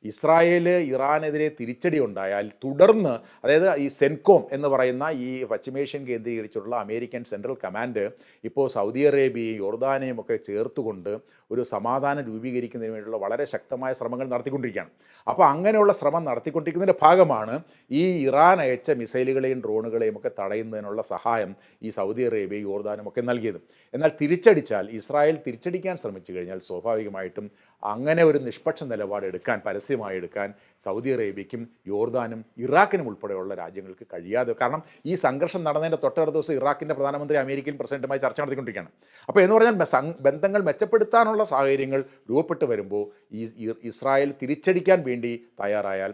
ഇസ്രായേൽ ഇറാനെതിരെ തിരിച്ചടി ഉണ്ടായാൽ തുടർന്ന് അതായത് ഈ സെൻകോം എന്ന് പറയുന്ന ഈ പശ്ചിമേഷ്യൻ കേന്ദ്രീകരിച്ചുള്ള അമേരിക്കൻ സെൻട്രൽ കമാൻഡ് ഇപ്പോൾ സൗദി അറേബ്യയും യോർദാനയും ഒക്കെ ചേർത്തുകൊണ്ട് ഒരു സമാധാനം രൂപീകരിക്കുന്നതിന് വേണ്ടിയുള്ള വളരെ ശക്തമായ ശ്രമങ്ങൾ നടത്തിക്കൊണ്ടിരിക്കുകയാണ്. അപ്പോൾ അങ്ങനെയുള്ള ശ്രമം നടത്തിക്കൊണ്ടിരിക്കുന്നതിന്റെ ഭാഗമാണ് ഈ ഇറാൻ അയച്ച മിസൈലുകളെയും ഡ്രോണുകളെയും ഒക്കെ തടയുന്നതിനുള്ള സഹായം ഈ സൗദി അറേബ്യയും യോർദാനും ഒക്കെ നൽകിയത്. എന്നാൽ തിരിച്ചടിച്ചാൽ ഇസ്രായേൽ തിരിച്ചടിക്കാൻ ശ്രമിച്ചു കഴിഞ്ഞാൽ സ്വാഭാവികമായിട്ടും അങ്ങനെ ഒരു നിഷ്പക്ഷ നിലപാട് എടുക്കാൻ പരസ്യമായി എടുക്കാൻ സൗദി അറേബ്യയ്ക്കും യോർദാനും ഇറാഖിനും ഉൾപ്പെടെയുള്ള രാജ്യങ്ങൾക്ക് കഴിയാതെ കാരണം ഈ സംഘർഷം നടന്നതിന്റെ തൊട്ടടുത്ത ദിവസം ഇറാഖിന്റെ പ്രധാനമന്ത്രി അമേരിക്കൻ പ്രസിഡന്റുമായി ചർച്ച നടത്തിക്കൊണ്ടിരിക്കുകയാണ്. അപ്പോൾ എന്ന് പറഞ്ഞാൽ ബന്ധങ്ങൾ മെച്ചപ്പെടുത്താനുള്ള സാഹചര്യങ്ങൾ രൂപപ്പെട്ട് വരുമ്പോൾ ഈ ഇസ്രായേൽ തിരിച്ചടിക്കാൻ വേണ്ടി തയ്യാറായാൽ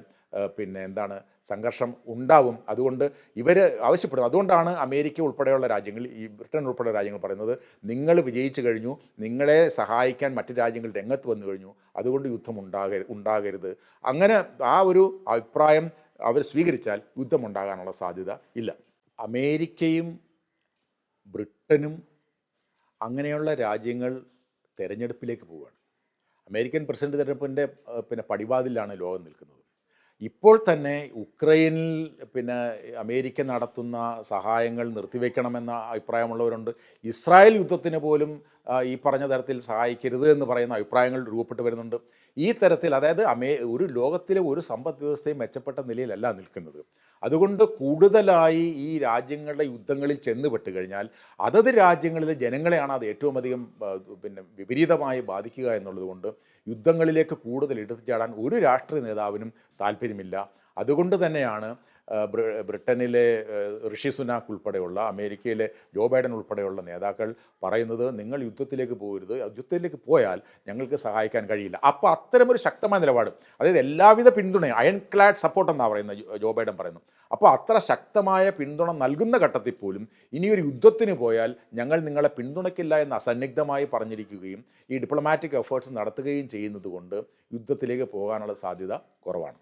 പിന്നെ എന്താണ് സംഘർഷം ഉണ്ടാവും. അതുകൊണ്ട് ഇവർ ആവശ്യപ്പെടുന്നു. അതുകൊണ്ടാണ് അമേരിക്ക ഉൾപ്പെടെയുള്ള രാജ്യങ്ങൾ ഈ ബ്രിട്ടൻ ഉൾപ്പെടെയുള്ള രാജ്യങ്ങൾ പറയുന്നത് നിങ്ങൾ വിജയിച്ചു കഴിഞ്ഞു നിങ്ങളെ സഹായിക്കാൻ മറ്റു രാജ്യങ്ങൾ രംഗത്ത് വന്നു കഴിഞ്ഞു അതുകൊണ്ട് യുദ്ധം ഉണ്ടാക ഉണ്ടാകരുത്. അങ്ങനെ ആ ഒരു അഭിപ്രായം അവർ സ്വീകരിച്ചാൽ യുദ്ധം ഉണ്ടാകാനുള്ള സാധ്യത ഇല്ല. അമേരിക്കയും ബ്രിട്ടനും അങ്ങനെയുള്ള രാജ്യങ്ങൾ തെരഞ്ഞെടുപ്പിലേക്ക് പോവുകയാണ്. അമേരിക്കൻ പ്രസിഡന്റ് തെരഞ്ഞെടുപ്പിന്റെ പിന്നെ പടിവാതിലാണ് ലോകം നിൽക്കുന്നത്. ഇപ്പോൾ തന്നെ ഉക്രൈനിൽ പിന്നെ അമേരിക്ക നടത്തുന്ന സഹായങ്ങൾ നിർത്തിവെക്കണമെന്ന അഭിപ്രായമുള്ളവരുണ്ട്. ഇസ്രായേൽ യുദ്ധത്തിന് പോലും ഈ പറഞ്ഞ തരത്തിൽ സഹായിക്കരുത് എന്ന് പറയുന്ന അഭിപ്രായങ്ങൾ രൂപപ്പെട്ട് വരുന്നുണ്ട്. ഈ തരത്തിൽ അതായത് അമേ ഒരു ലോകത്തിലെ ഒരു സമ്പദ് വ്യവസ്ഥയും മെച്ചപ്പെട്ട നിലയിലല്ല നിൽക്കുന്നത്. അതുകൊണ്ട് കൂടുതലായി ഈ രാജ്യങ്ങളുടെ യുദ്ധങ്ങളിൽ ചെന്നുപെട്ട് കഴിഞ്ഞാൽ അതത് രാജ്യങ്ങളിലെ ജനങ്ങളെയാണ് അത് ഏറ്റവും അധികം പിന്നെ വിപരീതമായി ബാധിക്കുക എന്നുള്ളതുകൊണ്ട് യുദ്ധങ്ങളിലേക്ക് കൂടുതൽ എടുത്തു ചാടാൻ ഒരു രാഷ്ട്രീയ നേതാവിനും താല്പര്യമില്ല. അതുകൊണ്ട് തന്നെയാണ് ബ്രിട്ടനിലെ ഋഷി സുനാക്ക് ഉൾപ്പെടെയുള്ള അമേരിക്കയിലെ ജോ ബൈഡൻ ഉൾപ്പെടെയുള്ള നേതാക്കൾ പറയുന്നത് നിങ്ങൾ യുദ്ധത്തിലേക്ക് പോകരുത്. യുദ്ധത്തിലേക്ക് പോയാൽ ഞങ്ങൾക്ക് സഹായിക്കാൻ കഴിയില്ല. അപ്പോൾ അത്തരമൊരു ശക്തമായ നിലപാട് അതായത് എല്ലാവിധ പിന്തുണയും അയൺ ക്ലാഡ് സപ്പോർട്ട് എന്നാണ് പറയുന്നത് ജോ- ബൈഡൻ പറയുന്നു അപ്പോൾ അത്ര ശക്തമായ പിന്തുണ നൽകുന്ന ഘട്ടത്തിൽ പോലും ഇനിയൊരു യുദ്ധത്തിന് പോയാൽ ഞങ്ങൾ നിങ്ങളെ പിന്തുണയ്ക്കില്ല എന്ന് അസന്നിഗ്ധമായി പറഞ്ഞിരിക്കുകയും ഈ ഡിപ്ലോമാറ്റിക് എഫേർട്സ് നടത്തുകയും ചെയ്യുന്നത് കൊണ്ട് യുദ്ധത്തിലേക്ക് പോകാനുള്ള സാധ്യത കുറവാണ്.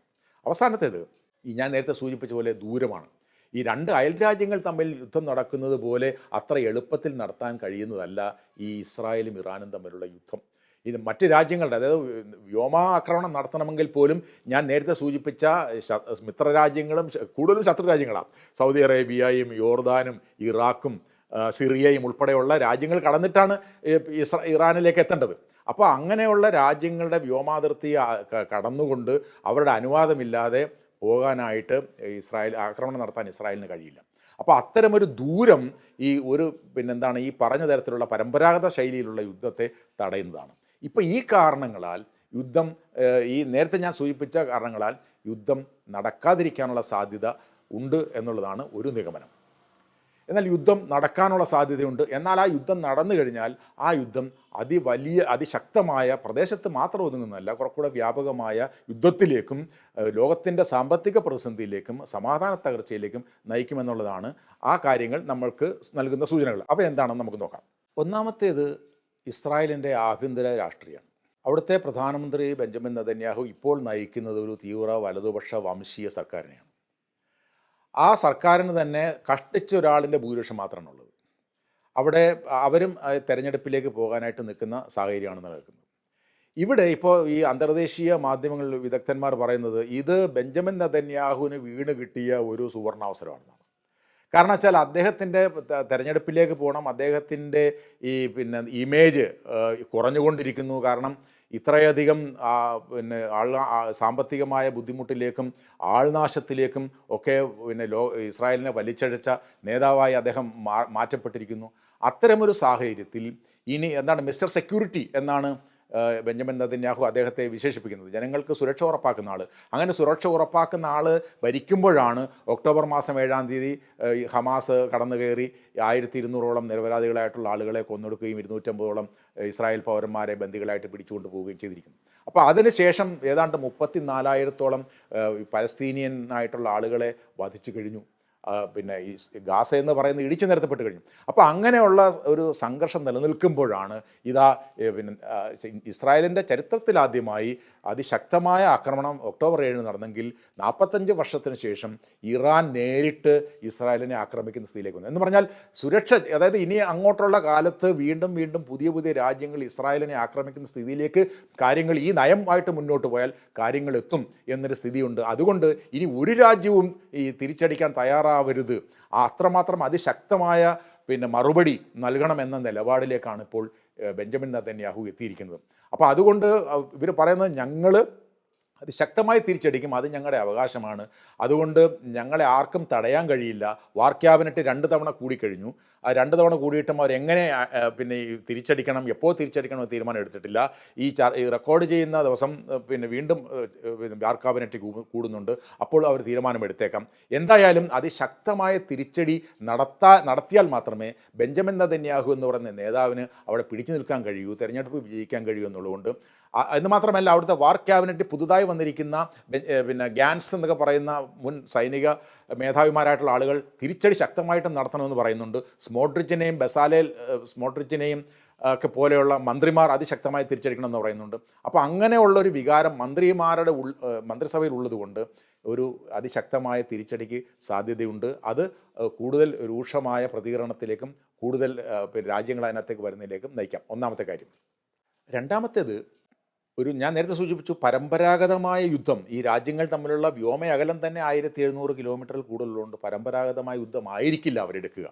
അവസാനത്തേത് ഈ ഞാൻ നേരത്തെ സൂചിപ്പിച്ച പോലെ ദൂരമാണ്. ഈ രണ്ട് അയൽ രാജ്യങ്ങൾ തമ്മിൽ യുദ്ധം നടക്കുന്നത് പോലെ അത്ര എളുപ്പത്തിൽ നടത്താൻ കഴിയുന്നതല്ല ഈ ഇസ്രായേലും ഇറാനും തമ്മിലുള്ള യുദ്ധം. ഇത് മറ്റ് രാജ്യങ്ങളുടെ അതായത് വ്യോമാക്രമണം നടത്തണമെങ്കിൽ പോലും ഞാൻ നേരത്തെ സൂചിപ്പിച്ച മിത്രരാജ്യങ്ങളും കൂടുതലും ശത്രു രാജ്യങ്ങളാണ് സൗദി അറേബ്യയും യോർദാനും ഇറാഖും സിറിയയും ഉൾപ്പെടെയുള്ള രാജ്യങ്ങൾ കടന്നിട്ടാണ് ഇറാനിലേക്ക് എത്തേണ്ടത്. അപ്പോൾ അങ്ങനെയുള്ള രാജ്യങ്ങളുടെ വ്യോമാതിർത്തി കടന്നുകൊണ്ട് അവരുടെ അനുവാദമില്ലാതെ പോകാനായിട്ട് ഇസ്രായേൽ ആക്രമണം നടത്താൻ ഇസ്രായേലിന് കഴിയില്ല. അപ്പോൾ അത്തരമൊരു ദൂരം ഈ ഒരു പിന്നെന്താണ് ഈ പറഞ്ഞ തരത്തിലുള്ള പരമ്പരാഗത ശൈലിയിലുള്ള യുദ്ധത്തെ തടയുന്നതാണ്. ഇപ്പോൾ ഈ കാരണങ്ങളാൽ യുദ്ധം ഈ നേരത്തെ ഞാൻ സൂചിപ്പിച്ച കാരണങ്ങളാൽ യുദ്ധം നടക്കാതിരിക്കാനുള്ള സാധ്യത ഉണ്ട് എന്നുള്ളതാണ് ഒരു നിഗമനം. എന്നാൽ യുദ്ധം നടക്കാനുള്ള സാധ്യതയുണ്ട്. എന്നാൽ ആ യുദ്ധം നടന്നു കഴിഞ്ഞാൽ ആ യുദ്ധം അതിവലിയ അതിശക്തമായ പ്രദേശത്ത് മാത്രം ഒതുങ്ങുന്നതല്ല കുറച്ചുകൂടെ വ്യാപകമായ യുദ്ധത്തിലേക്കും ലോകത്തിന്റെ സാമ്പത്തിക പ്രതിസന്ധിയിലേക്കും സമാധാന തകർച്ചയിലേക്കും നയിക്കുമെന്നുള്ളതാണ് ആ കാര്യങ്ങൾ നമ്മൾക്ക് നൽകുന്ന സൂചനകൾ. അപ്പോൾ എന്താണെന്ന് നമുക്ക് നോക്കാം. ഒന്നാമത്തേത് ഇസ്രായേലിന്റെ ആഭ്യന്തര രാഷ്ട്രീയമാണ് അവിടുത്തെ പ്രധാനമന്ത്രി ബെഞ്ചമിൻ നദന്യാഹു ഇപ്പോൾ നയിക്കുന്നത് ഒരു തീവ്ര വലതുപക്ഷ വംശീയ സർക്കാരിനെയാണ്. ആ സർക്കാരിന് തന്നെ കഷ്ടിച്ച ഒരാളിന്റെ ഭൂരിപക്ഷം മാത്രമാണ് ഉള്ളത് അവിടെ അവരും തെരഞ്ഞെടുപ്പിലേക്ക് പോകാനായിട്ട് നിൽക്കുന്ന സാഹചര്യമാണ് നിലനിൽക്കുന്നത്. ഇവിടെ ഇപ്പോൾ ഈ അന്തർദേശീയ മാധ്യമങ്ങളിൽ വിദഗ്ധന്മാർ പറയുന്നത് ഇത് ബെഞ്ചമിൻ നദന്യാഹുവിന് വീണ് കിട്ടിയ ഒരു സുവർണാവസരമാണെന്നാണ്. കാരണം വെച്ചാൽ അദ്ദേഹത്തിന്റെ തെരഞ്ഞെടുപ്പിലേക്ക് പോകണം അദ്ദേഹത്തിന്റെ ഈ പിന്നെ ഇമേജ് കുറഞ്ഞുകൊണ്ടിരിക്കുന്നു. കാരണം ഇത്രയധികം പിന്നെ ആൾ സാമ്പത്തികമായ ബുദ്ധിമുട്ടിലേക്കും ആൾനാശത്തിലേക്കും ഒക്കെ പിന്നെ ലോ ഇസ്രായേലിനെ വലിച്ചഴച്ച നേതാവായി അദ്ദേഹം മാറ്റപ്പെട്ടിരിക്കുന്നു. അത്തരമൊരു സാഹചര്യത്തിൽ ഇനി എന്താണ് മിസ്റ്റർ സെക്യൂരിറ്റി എന്നാണ് ബെഞ്ചമിൻ നദിന്യാഹു അദ്ദേഹത്തെ വിശേഷിപ്പിക്കുന്നത്. ജനങ്ങൾക്ക് സുരക്ഷ ഉറപ്പാക്കുന്ന ആൾ അങ്ങനെ സുരക്ഷ ഉറപ്പാക്കുന്ന ആൾ ഭരിക്കുമ്പോഴാണ് ഒക്ടോബർ മാസം ഏഴാം തീയതി ഹമാസ് കടന്നു കയറി ആയിരത്തി ഇരുന്നൂറോളം നിരപരാധികളായിട്ടുള്ള ആളുകളെ കൊന്നൊടുക്കുകയും ഇരുന്നൂറ്റമ്പതോളം ഇസ്രായേൽ പൗരന്മാരെ ബന്ദികളായിട്ട് പിടിച്ചുകൊണ്ട് പോവുകയും ചെയ്തിരിക്കുന്നു. അപ്പോൾ അതിനുശേഷം ഏതാണ്ട് മുപ്പത്തി നാലായിരത്തോളം പലസ്തീനിയൻ ആയിട്ടുള്ള ആളുകളെ വധിച്ചു കഴിഞ്ഞു. പിന്നെ ഈ ഗാസ എന്ന് പറയുന്നത് ഇടിച്ചു നിരത്തപ്പെട്ട് കഴിഞ്ഞു. അപ്പോൾ അങ്ങനെയുള്ള ഒരു സംഘർഷം നിലനിൽക്കുമ്പോഴാണ് ഇതാ പിന്നെ ഇസ്രായേലിന്റെ ചരിത്രത്തിലാദ്യമായി അതിശക്തമായ ആക്രമണം ഒക്ടോബർ ഏഴിന് നടന്നെങ്കിൽ നാൽപ്പത്തഞ്ച് വർഷത്തിന് ശേഷം ഇറാൻ നേരിട്ട് ഇസ്രായേലിനെ ആക്രമിക്കുന്ന സ്ഥിതിയിലേക്ക് വന്നു. എന്ന് പറഞ്ഞാൽ സുരക്ഷ അതായത് ഇനി അങ്ങോട്ടുള്ള കാലത്ത് വീണ്ടും വീണ്ടും പുതിയ പുതിയ രാജ്യങ്ങൾ ഇസ്രായേലിനെ ആക്രമിക്കുന്ന സ്ഥിതിയിലേക്ക് കാര്യങ്ങൾ ഈ നയമായിട്ട് മുന്നോട്ട് പോയാൽ കാര്യങ്ങൾ എത്തും എന്നൊരു സ്ഥിതിയുണ്ട്. അതുകൊണ്ട് ഇനി ഒരു രാജ്യവും ഈ തിരിച്ചടിക്കാൻ തയ്യാറാവരുത് അത്രമാത്രം അതിശക്തമായ പിന്നെ മറുപടി നൽകണമെന്ന നിലപാടിലേക്കാണ് ഇപ്പോൾ ബെഞ്ചമിൻ നദന്യാഹു എത്തിയിരിക്കുന്നത്. അപ്പോൾ അതുകൊണ്ട് ഇവർ പറയുന്നത് ഞങ്ങൾ അത് ശക്തമായി തിരിച്ചടിക്കും. അത് ഞങ്ങളുടെ അവകാശമാണ്. അതുകൊണ്ട് ഞങ്ങളെ ആർക്കും തടയാൻ കഴിയില്ല. വാർ ക്യാബിനറ്റ് രണ്ട് തവണ കൂടിക്കഴിഞ്ഞു. ആ രണ്ട് തവണ കൂടിയിട്ടും അവർ എങ്ങനെ പിന്നെ ഈ തിരിച്ചടിക്കണം എപ്പോൾ തിരിച്ചടിക്കണം എന്ന് തീരുമാനം എടുത്തിട്ടില്ല. ഈ റെക്കോർഡ് ചെയ്യുന്ന ദിവസം പിന്നെ വീണ്ടും വാർ കാബിനറ്റ് കൂടുന്നുണ്ട്. അപ്പോൾ അവർ തീരുമാനമെടുത്തേക്കാം. എന്തായാലും അതിശക്തമായ തിരിച്ചടി നടത്താ നടത്തിയാൽ മാത്രമേ ബെഞ്ചമിൻ നദന്യാഹു എന്ന് പറയുന്ന നേതാവിന് അവിടെ പിടിച്ചു നിൽക്കാൻ കഴിയൂ തെരഞ്ഞെടുപ്പ് വിജയിക്കാൻ കഴിയൂ എന്നുള്ളതുകൊണ്ട്. എന്ന് മാത്രമല്ല അവിടുത്തെ വാർ ക്യാബിനറ്റ് പുതുതായി വന്നിരിക്കുന്ന പിന്നെ ഗ്യാൻസ് എന്നൊക്കെ പറയുന്ന മുൻ സൈനിക മേധാവിമാരായിട്ടുള്ള ആളുകൾ തിരിച്ചടി ശക്തമായിട്ട് നടത്തണമെന്ന് പറയുന്നുണ്ട്. സ്മോട്രിച്ചിനെയും ബസാലേൽ സ്മോട്രിച്ചിനെയും ഒക്കെ പോലെയുള്ള മന്ത്രിമാർ അതിശക്തമായി തിരിച്ചടിക്കണമെന്ന് പറയുന്നുണ്ട്. അപ്പോൾ അങ്ങനെയുള്ള ഒരു വികാരം മന്ത്രിമാരുടെ ഉൾ മന്ത്രിസഭയിൽ ഉള്ളതുകൊണ്ട് ഒരു അതിശക്തമായ തിരിച്ചടിക്ക് സാധ്യതയുണ്ട്. അത് കൂടുതൽ രൂക്ഷമായ പ്രതികരണത്തിലേക്കും കൂടുതൽ രാജ്യങ്ങൾ അതിനകത്തേക്ക് വരുന്നതിലേക്കും നയിക്കാം. ഒന്നാമത്തെ കാര്യം. രണ്ടാമത്തേത് ഒരു ഞാൻ നേരത്തെ സൂചിപ്പിച്ചു പരമ്പരാഗതമായ യുദ്ധം. ഈ രാജ്യങ്ങൾ തമ്മിലുള്ള വ്യോമ അകലം തന്നെ ആയിരത്തി എഴുന്നൂറ് കിലോമീറ്ററിൽ കൂടുതലുള്ളതുകൊണ്ട് പരമ്പരാഗതമായ യുദ്ധമായിരിക്കില്ല അവരെടുക്കുക.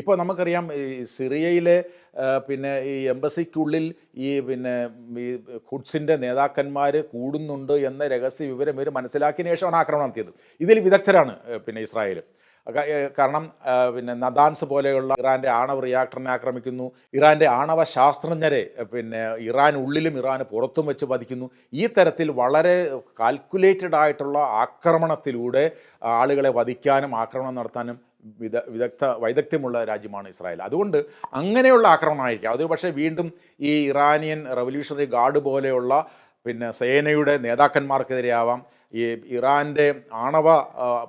ഇപ്പോൾ നമുക്കറിയാം ഈ സിറിയയിലെ പിന്നെ ഈ എംബസിക്കുള്ളിൽ ഈ പിന്നെ ഈ ഖുഡ്സിന്റെ നേതാക്കന്മാർ കൂടുന്നുണ്ട് എന്ന രഹസ്യ വിവരം ഇവർ മനസ്സിലാക്കിയ ശേഷമാണ് ആക്രമണം നടത്തിയത്. ഇതിൽ വിദഗ്ധരാണ് പിന്നെ ഇസ്രായേൽ കാരണം പിന്നെ നദാൻസ് പോലെയുള്ള ഇറാന്റെ ആണവ റിയാക്ടറിനെ ആക്രമിക്കുന്നു. ഇറാന്റെ ആണവ ശാസ്ത്രജ്ഞരെ പിന്നെ ഇറാൻ ഉള്ളിലും ഇറാൻ പുറത്തും വെച്ച് വധിക്കുന്നു. ഈ തരത്തിൽ വളരെ കാൽക്കുലേറ്റഡ് ആയിട്ടുള്ള ആക്രമണത്തിലൂടെ ആളുകളെ വധിക്കാനും ആക്രമണം നടത്താനും വിദ വിദഗ്ധ വൈദഗ്ധ്യമുള്ള രാജ്യമാണ് ഇസ്രായേൽ. അതുകൊണ്ട് അങ്ങനെയുള്ള ആക്രമണമായിരിക്കും. അത് പക്ഷേ വീണ്ടും ഈ ഇറാനിയൻ റവല്യൂഷണറി ഗാർഡ് പോലെയുള്ള പിന്നെ സേനയുടെ നേതാക്കന്മാർക്കെതിരെയാവാം. ഈ ഇറാന്റെ ആണവ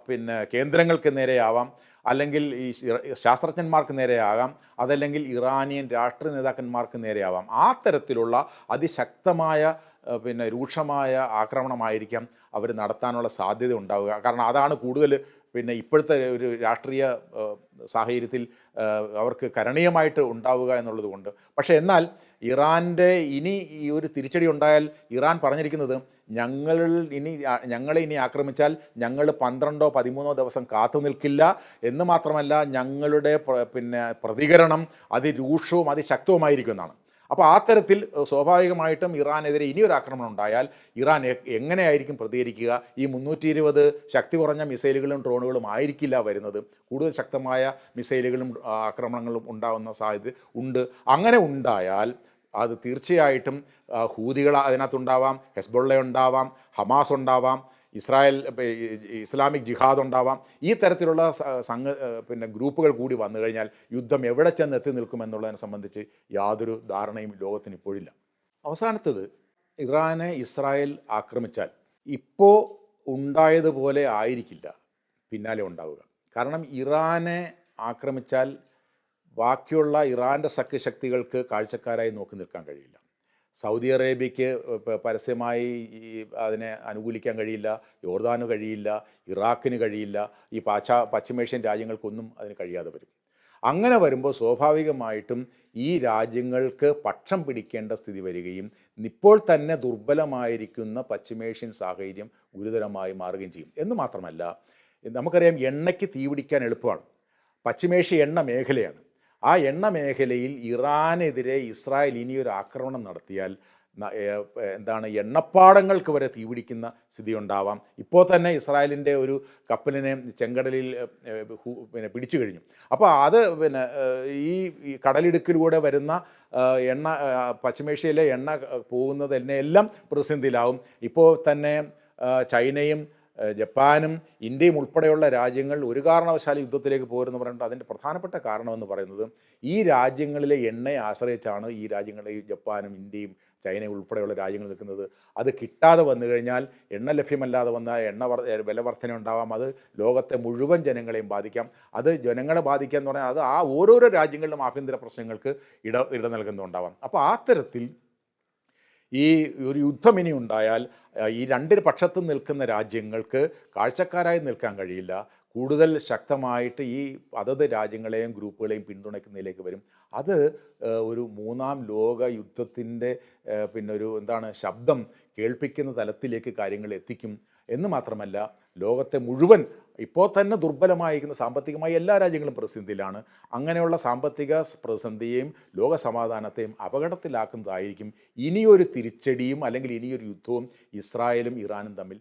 പിന്നെ കേന്ദ്രങ്ങൾക്ക് നേരെയാവാം. അല്ലെങ്കിൽ ഈ ശാസ്ത്രജ്ഞന്മാർക്ക് നേരെയാകാം. അതല്ലെങ്കിൽ ഇറാനിയൻ രാഷ്ട്രീയ നേതാക്കന്മാർക്ക് നേരെയാവാം. ആ തരത്തിലുള്ള അതിശക്തമായ പിന്നെ രൂക്ഷമായ ആക്രമണമായിരിക്കാം അവർ നടത്താനുള്ള സാധ്യത ഉണ്ടാവുക. കാരണം അതാണ് കൂടുതൽ പിന്നെ ഇപ്പോഴത്തെ ഒരു രാഷ്ട്രീയ സാഹചര്യത്തിൽ അവർക്ക് കരണീയമായിട്ട് ഉണ്ടാവുക എന്നുള്ളത് കൊണ്ട്. പക്ഷേ എന്നാൽ ഇറാന്റെ ഇനി ഈ ഒരു തിരിച്ചടി ഉണ്ടായാൽ ഇറാൻ പറഞ്ഞിരിക്കുന്നത് ഞങ്ങൾ ഇനി ഞങ്ങളെ ഇനി ആക്രമിച്ചാൽ ഞങ്ങൾ പന്ത്രണ്ടോ പതിമൂന്നോ ദിവസം കാത്തു നിൽക്കില്ല എന്ന് മാത്രമല്ല ഞങ്ങളുടെ പിന്നെ പ്രതികരണം അതിരൂക്ഷവും അതിശക്തവുമായിരിക്കും എന്നാണ്. അപ്പോൾ ആ തരത്തിൽ സ്വാഭാവികമായിട്ടും ഇറാനെതിരെ ഇനിയൊരു ആക്രമണം ഉണ്ടായാൽ ഇറാൻ എങ്ങനെയായിരിക്കും പ്രതികരിക്കുക? ഈ മുന്നൂറ്റി ഇരുപത് ശക്തി കുറഞ്ഞ മിസൈലുകളും ഡ്രോണുകളും ആയിരിക്കില്ല വരുന്നത്. കൂടുതൽ ശക്തമായ മിസൈലുകളും ആക്രമണങ്ങളും ഉണ്ടാകുന്ന സാധ്യത ഉണ്ട്. അങ്ങനെ ഉണ്ടായാൽ അത് തീർച്ചയായിട്ടും ഹൂതികൾ അതിനകത്തുണ്ടാവാം ഹെസ്ബുള്ള ഉണ്ടാവാം ഹമാസ് ഉണ്ടാവാം ഇസ്രായേൽ ഇസ്ലാമിക് ജിഹാദ് ഉണ്ടാവാം. ഈ തരത്തിലുള്ള സംഘ പിന്നെ ഗ്രൂപ്പുകൾ കൂടി വന്നു കഴിഞ്ഞാൽ യുദ്ധം എവിടെ ചെന്ന് എത്തി നിൽക്കുമെന്നുള്ളതിനെ സംബന്ധിച്ച് യാതൊരു ധാരണയും ലോകത്തിന് ഇപ്പോഴില്ല. അവസാനത്തത് ഇറാനെ ഇസ്രായേൽ ആക്രമിച്ചാൽ ഇപ്പോൾ ഉണ്ടായതുപോലെ ആയിരിക്കില്ല പിന്നാലെ ഉണ്ടാവുക. കാരണം ഇറാനെ ആക്രമിച്ചാൽ ബാക്കിയുള്ള ഇറാന്റെ സഖ്യശക്തികൾക്ക് കാഴ്ചക്കാരായി നോക്കി നിൽക്കാൻ കഴിയില്ല. സൗദി അറേബ്യയ്ക്ക് പരസ്യമായി ഈ അതിനെ അനുകൂലിക്കാൻ കഴിയില്ല യോർദാന് കഴിയില്ല ഇറാഖിന് കഴിയില്ല ഈ പാശ്ചാ പശ്ചിമേഷ്യൻ രാജ്യങ്ങൾക്കൊന്നും അതിന് കഴിയാതെ വരും. അങ്ങനെ വരുമ്പോൾ സ്വാഭാവികമായിട്ടും ഈ രാജ്യങ്ങൾക്ക് പക്ഷം പിടിക്കേണ്ട സ്ഥിതി വരികയും ഇപ്പോൾ തന്നെ ദുർബലമായിരിക്കുന്ന പശ്ചിമേഷ്യൻ സാഹചര്യം ഗുരുതരമായി മാറുകയും ചെയ്യും. എന്ന് മാത്രമല്ല നമുക്കറിയാം എണ്ണയ്ക്ക് തീപിടിക്കാൻ എളുപ്പമാണ്. പശ്ചിമേഷ്യ എണ്ണ മേഖലയാണ്. ആ എണ്ണ മേഖലയിൽ ഇറാനെതിരെ ഇസ്രായേൽ ഇനിയൊരു ആക്രമണം നടത്തിയാൽ എന്താണ് എണ്ണപ്പാടങ്ങൾക്ക് വരെ തീപിടിക്കുന്ന സ്ഥിതി ഉണ്ടാവാം ഇപ്പോൾ തന്നെ ഇസ്രായേലിന്റെ ഒരു കപ്പലിനെ ചെങ്കടലിൽ പിന്നെ പിടിച്ചു കഴിഞ്ഞു. അപ്പോൾ അത് പിന്നെ ഈ കടലിടുക്കിലൂടെ വരുന്ന എണ്ണ പശ്ചിമേഷ്യയിലെ എണ്ണ പോകുന്നത് തന്നെ എല്ലാം പ്രതിസന്ധിയിലാവും. ഇപ്പോൾ തന്നെ ചൈനയും ജപ്പാനും ഇന്ത്യയും ഉൾപ്പെടെയുള്ള രാജ്യങ്ങൾ ഒരു കാരണവശാലും യുദ്ധത്തിലേക്ക് പോരെന്ന് പറഞ്ഞിട്ട് അതിന്റെ പ്രധാനപ്പെട്ട കാരണമെന്ന് പറയുന്നത് ഈ രാജ്യങ്ങളിലെ എണ്ണയെ ആശ്രയിച്ചാണ് ഈ രാജ്യങ്ങളെ ജപ്പാനും ഇന്ത്യയും ചൈനയും ഉൾപ്പെടെയുള്ള രാജ്യങ്ങൾ നിൽക്കുന്നത്. അത് കിട്ടാതെ വന്നു കഴിഞ്ഞാൽ എണ്ണ ലഭ്യമല്ലാതെ വന്നാൽ എണ്ണ വില വർധന ഉണ്ടാവാം. അത് ലോകത്തെ മുഴുവൻ ജനങ്ങളെയും ബാധിക്കാം. അത് ജനങ്ങളെ ബാധിക്കുക എന്ന് പറഞ്ഞാൽ അത് ആ ഓരോരോ രാജ്യങ്ങളിലും ആഭ്യന്തര പ്രശ്നങ്ങൾക്ക് ഇട ഇട നൽകുന്നുണ്ടാവാം. അപ്പോൾ ആ തരത്തിൽ ഈ ഒരു യുദ്ധം ഇനി ഉണ്ടായാൽ ഈ രണ്ട് പക്ഷത്തും നിൽക്കുന്ന രാജ്യങ്ങൾക്ക് കാഴ്ചക്കാരായി നിൽക്കാൻ കഴിയില്ല. കൂടുതൽ ശക്തമായിട്ട് ഈ അതത് രാജ്യങ്ങളെയും ഗ്രൂപ്പുകളെയും പിന്തുണയ്ക്കുന്നതിലേക്ക് വരും. അത് ഒരു മൂന്നാം ലോക യുദ്ധത്തിന്റെ പിന്നെ ഒരു എന്താണ് ശബ്ദം കേൾപ്പിക്കുന്ന തലത്തിലേക്ക് കാര്യങ്ങൾ എത്തിക്കും. എന്ന് മാത്രമല്ല ലോകത്തെ മുഴുവൻ ഇപ്പോൾ തന്നെ ദുർബലമായിരിക്കുന്ന സാമ്പത്തികമായി എല്ലാ രാജ്യങ്ങളും പ്രതിസന്ധിയിലാണ്. അങ്ങനെയുള്ള സാമ്പത്തിക പ്രതിസന്ധിയെയും ലോക സമാധാനത്തെയും അപകടത്തിലാക്കുന്നതായിരിക്കും ഇനിയൊരു തിരിച്ചടിയും അല്ലെങ്കിൽ ഇനിയൊരു യുദ്ധവും ഇസ്രായേലും ഇറാനും തമ്മിൽ